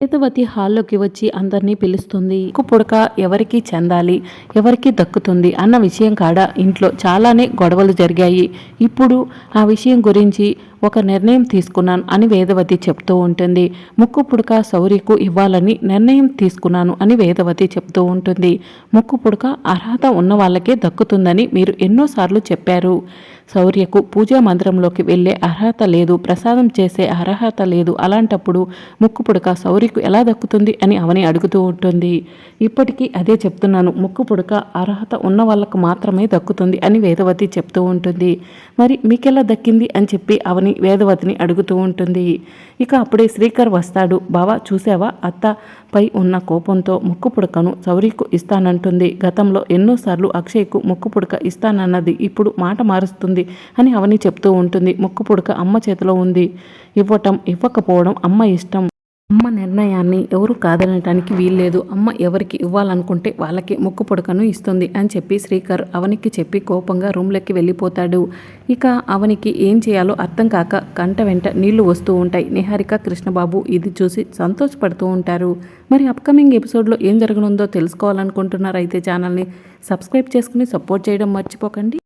వేదవతి హాల్లోకి వచ్చి అందరినీ పిలుస్తుంది. ఉక్కు పుడక ఎవరికి చెందాలి ఎవరికి దక్కుతుంది అన్న విషయం కాడ ఇంట్లో చాలానే గొడవలు జరిగాయి. ఇప్పుడు ఆ విషయం గురించి ఒక నిర్ణయం తీసుకున్నాను అని వేదవతి చెప్తూ ఉంటుంది. ముక్కు పుడక సౌరికు ఇవ్వాలని నిర్ణయం తీసుకున్నాను అని వేదవతి చెప్తూ ఉంటుంది. ముక్కు పుడక అర్హత ఉన్న వాళ్ళకే దక్కుతుందని మీరు ఎన్నోసార్లు చెప్పారు. శౌర్యకు పూజా మందిరంలోకి వెళ్ళే అర్హత లేదు ప్రసాదం చేసే అర్హత లేదు. అలాంటప్పుడు ముక్కు పుడక శౌర్యకు ఎలా దక్కుతుంది అని అవని అడుగుతూ ఉంటుంది. ఇప్పటికీ అదే చెప్తున్నాను ముక్కు పుడక అర్హత ఉన్న వాళ్ళకు మాత్రమే దక్కుతుంది అని వేదవతి చెప్తూ ఉంటుంది. మరి మీకెలా దక్కింది అని చెప్పి అవని వేదవతిని అడుగుతూ ఉంటుంది. ఇక అప్పుడే శ్రీకర్ వస్తాడు బావా చూసావా అత్త పై ఉన్న కోపంతో ముక్కు పుడకను సౌరికి ఇస్తానంటుంది. గతంలో ఎన్నోసార్లు అక్షయ్కు ముక్కు పుడక ఇస్తానన్నది ఇప్పుడు మాట మారుస్తుంది. అని అవని చెప్తూ ఉంటుంది. ముక్కు పుడక అమ్మ చేతిలో ఉంది. ఇవ్వటం ఇవ్వకపోవడం అమ్మ ఇష్టం. అమ్మ నిర్ణయాన్ని ఎవరు కాదనటానికి వీల్లేదు. అమ్మ ఎవరికి ఇవ్వాలనుకుంటే వాళ్ళకి ముక్కు పుడకను ఇస్తుంది అని చెప్పి శ్రీకర్ అవనికి చెప్పి కోపంగా రూమ్లోకి వెళ్ళిపోతాడు. ఇక అవనికి ఏం చేయాలో అర్థం కాక కంట వెంట నీళ్ళు వస్తూ ఉంటాయి. నిహారిక కృష్ణబాబు ఇది చూసి సంతోషపడుతూ ఉంటారు. మరి అప్కమింగ్ ఎపిసోడ్లో ఏం జరగనుందో తెలుసుకోవాలనుకుంటున్నారైతే అయితే ఛానల్ని సబ్స్క్రైబ్ చేసుకుని సపోర్ట్ చేయడం మర్చిపోకండి.